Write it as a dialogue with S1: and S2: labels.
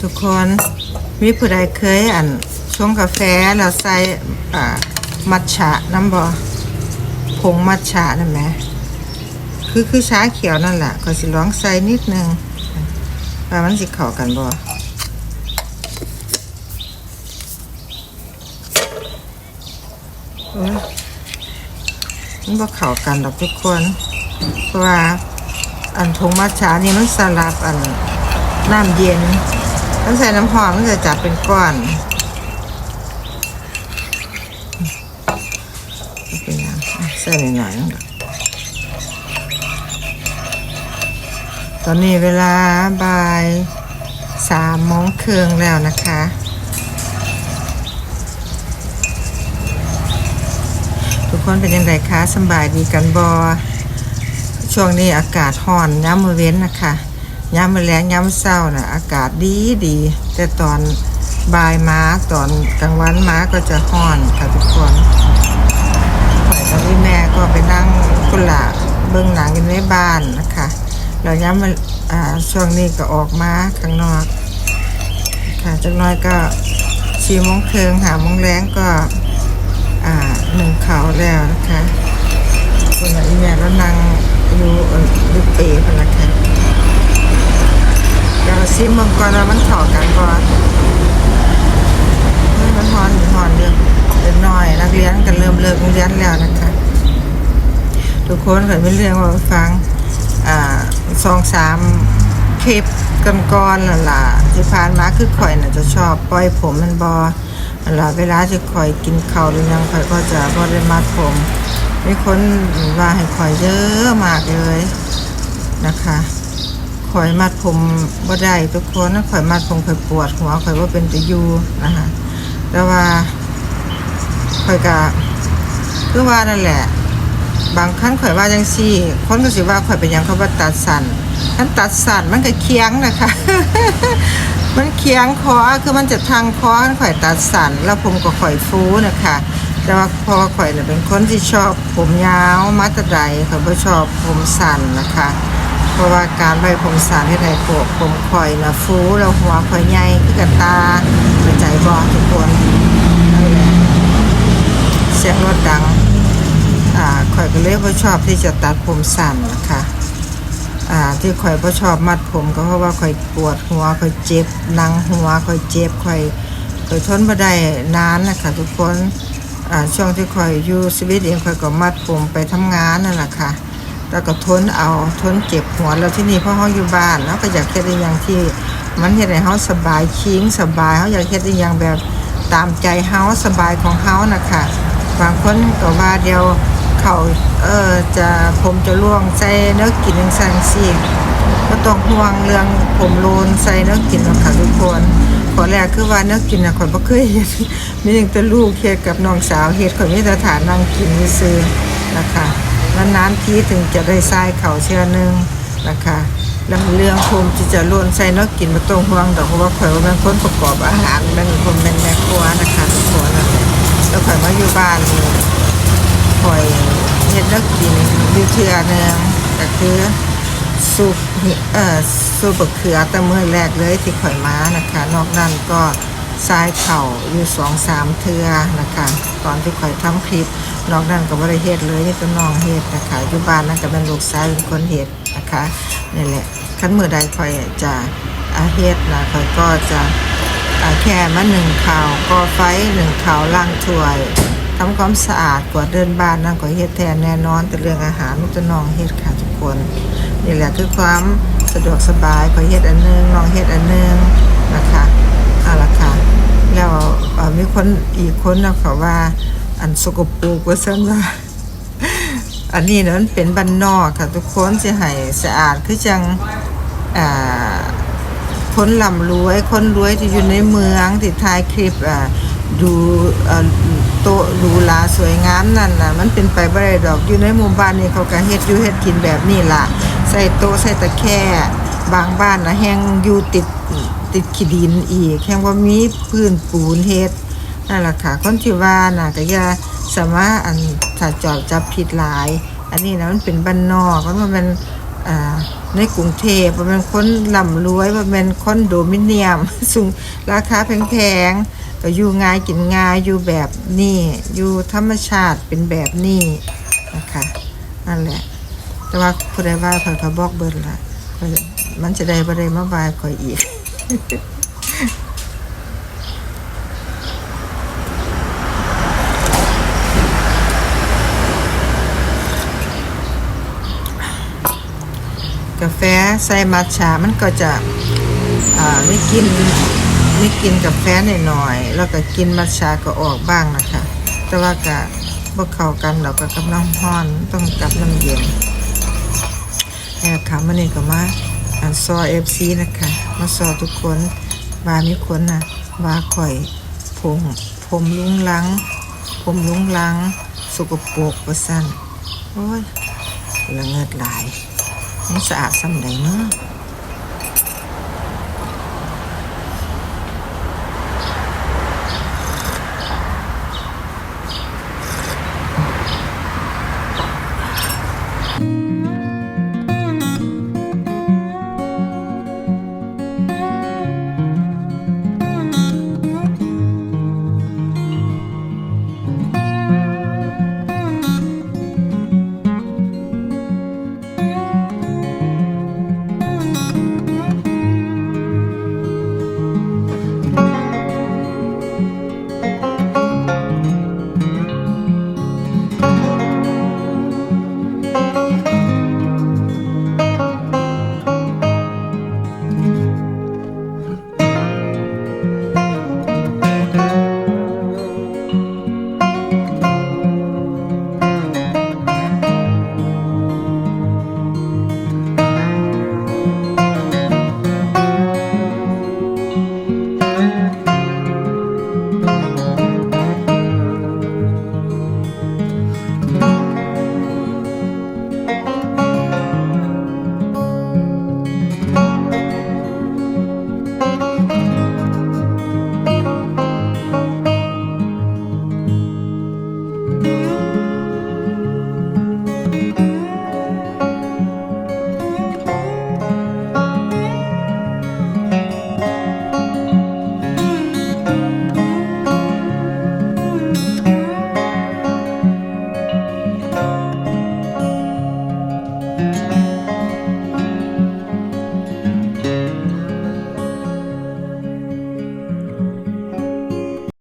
S1: ทุกคนมีผู้ใดเคยอันชงกาแฟแล้วใส่อ่ามัทฉะน้ำบอผงมัทฉะนั่นไหมคือคือชาเขียวนั่นแหละก็สิลองใส่นิดนึงว่ามันสิเข้ากันบ่โอ้ยมันบ่เข้ากันดอกทุกคนเพราะว่าอันผงมัทฉะนี่มันสลับอันน้ำเย็น ต้องใส่น้ำหอมมันจะจับเป็นก้อนเป็นยังใส่หน่อยๆนั่นแหละตอนนี้เวลาบ่ายสามโมงครึ่งแล้วนะคะทุกคนเป็นยังไงคะสบายดีกันบอช่วงนี้อากาศร้อนย้ำมือเว้นนะคะ ย้ำมือแรงย้ำเศร้านะอากาศดีดี แต่ตอนบ่ายม้าตอนกลางวันม้าก็จะร้อนค่ะทุกคนข่อยกับพี่แม่ก็ไปนั่งกุหลาบเบื้องหนังกันในบ้านนะคะเราย้ำมาอ่าช่วงนี้ก็ออกมาข้างนอก ค่ะจักน้อยก็สี่โมงครึ่งหามงแรงก็หนึ่งเขาแล้วนะคะคนละอีแม่แล้วนั่งอยู่อ่อดูเป๋พนละค่ะ ชิมมังกรว่ามันถอกันก่อนมันฮอนหอนเรื่องเด็กน้อย นักเรียนกันเริ่มเลิกโรงเรียนแล้วนะคะ ทุกคนเคยไม่เรื่องว่าฟังอ่าสองสามคลิปกันก่อนนั่นล่ะที่ผ่านมาคือข่อยน่ะจะชอบปล่อยผมมันบอหล่ะเวลาที่ข่อยกินข้าวหรือยังข่อยก็จะบ่ได้มัดผมมีคนว่าให้ข่อยเยอะมากเลยนะคะ ข่อยมัดผมบ่ได้ทุกคนนะข่อยมัดผมข่อยปวดหัวข่อยว่าเป็นตะยูนะคะแต่ว่าข่อยก็คือว่านั่นแหละ บางครั้งข่อยว่าจังซี่ คนก็สิว่าข่อยเป็นยังเขาว่าตัดสั่นท่านตัดสั่นมันก็เคียงนะคะ มันเคียงคอคือมันจะทางคอข่อยตัดสั่นแล้วผมก็ข่อยฟูนะคะแต่ว่าพอข่อยเนี่ยเป็นคนที่ชอบผมยาวมัดตะไดข่อยบ่ชอบผมสั้นนะคะ ราะว่าการไว้ผมสั้นที่ไหนโกผมข่อยนะฟูแล้วหัวข่อยใหญ่คือกระตาเข้าใจบ่ทุกคนนั่นแหละเสียงรถดังอ่าข่อยก็เลยบ่ชอบที่จะตัดผมสั้นนะคะอ่าที่ข่อยบ่ชอบมัดผมก็เพราะว่าข่อยปวดหัวข่อยเจ็บหนังหัวข่อยเจ็บข่อยข่อยทนบ่ได้นานนะคะทุกคนอ่าช่วงที่ข่อยอยู่สวีเดนข่อยก็มัดผมไปทำงานนั่นแหละค่ะ แล้วก็ทนเอาทนเจ็บหัวแล้วที่นี่เพราะเฮาอยู่บ้านแล้วก็อยากเฮ็ดอีหยังที่ มันเฮ็ดให้เฮาสบายคิงสบายเฮาอยากเฮ็ดอีหยังแบบตามใจเฮาสบายของเฮานะคะบางคนก็ว่าเดียวเขาเออจะผมจะล่วงใส่เนื้อกินจังซั่นสิก็ต้องห่วงเรื่องผมโลนใส่เนื้อกินหรอกค่ะทุกคนขอแรกคือว่าเนื้อกินนะข่อยบ่เคยเฮ็ดมีแต่แต่ลูกเฮ็ดกับน้องสาวเฮ็ดข่อยมีแต่ฐานนั่งกินซื่อนะคะ นานๆทีถึงจะได้ทรายเขาเชื่อหนึงนะคะแล้วเรื่องผมที่จะโลนใส่เนื้อกินบ่ต้องห่วงดอกเพราะว่าข่อยว่าเป็นคนประกอบอาหารเป็นคนเป็นแม่ครัวนะคะทุกคนและแล้วข่อยมาอยู่บ้านนี่อยเฮ็ดแล้วกินอยู่เทื่อหนึงก็คือซุปเอ่อซุบเขือแต่มื้อแรกเลยที่ข่อยมานะคะ นอกนั้นก็ทรายเข่าอยู่สองสามเทือนะคะ ตอนที่ข่อยทำคลิป นอกนั้นก็บ่ได้เฮ็ดเลยนี่ก็น้องเฮ็ดนะคะอยู่บ้านนั่นก็เป็นลูกชายเป็นคนเฮ็ดนะคะนี่แหละคันมือใดข่อยจะอาเฮ็ดนะข่อยก็จะอาแค่มาหนึ่งข่าวก่อไฟหนึ่งข่าวล้างถ้วยทำความสะอาดกวาดเดินบ้านนั่นก็เฮ็ดแทนแน่นอนแต่เรื่องอาหารมันจะน้องเฮ็ดค่ะทุกคนนี่แหละคือความสะดวกสบายขอเฮ็ดอันหนึงน้องเฮ็ดอันหนึงนะคะเอาละค่ะแล้วอ่อมีคนอีกคนนะเขาว่า อันสกปรกว่าซั่นว่าอันนี้นะมันเป็นบ้านนอกค่ะ ทุกคนสิให้สะอาดคือจังอ่าคนร่ำรวยคนรวยที่อยู่ในเมืองที่ถ่ายคลิปอ่าดูเอ่อโต๊ะหรูหราสวยงามนั่นน่ะ มันเป็นไปบ่ได้ดอกอยู่ในหมู่บ้านนี่เขาก็เฮ็ดอยู่เฮ็ดกินแบบนี้ล่ะ ใส่โต๊ะใส่ตะแคร่บางบ้านนะแฮงอยู่ติดติดขี้ดินอีกแฮงว่ามีพื้นปูนเฮ็ด นั่นแหละค่ะคนที่ว่าน่ะก็อย่าสามารถอันถ้าจอบจับผิดหลาย อันนี้นะมันเป็นบ้านนอกมันบ่แมันอ่าในกรุงเทพว่าเป็นคนร่ำรวยว่าเป็นคนโดมิเนียม สูงราคาแพงๆก็อยู่ง่ายกินง่ายอยู่แบบนี้อยู่ธรรมชาติเป็นแบบนี้นะคะนั่นแหละ แต่ว่าผู้ใดว่าข่อยก็บอกเบิดละมันจะได้บ่ได้มาวาข่อยอีก กาแฟใส่มัทฉะมันก็จะไม่กินไม่กินกาแฟหน่อยๆแล้วก็กินมัทฉะก็ออกบ้างนะคะ แต่ว่าก็บ่เข้ากันเราก็กับน้ำร้อนต้องกับน้ำเย็นแอบขามันนี่ก็มาอันซอเอฟซีนะคะ มาซอทุกคนว่ามีคนน่ะว่าข่อยผมผมลุงลัง ผมลุงลังสกปรกว่าสั่นโอ้ยละเงิดหลาย มันสะอาดซ้ำใดเนาะอืม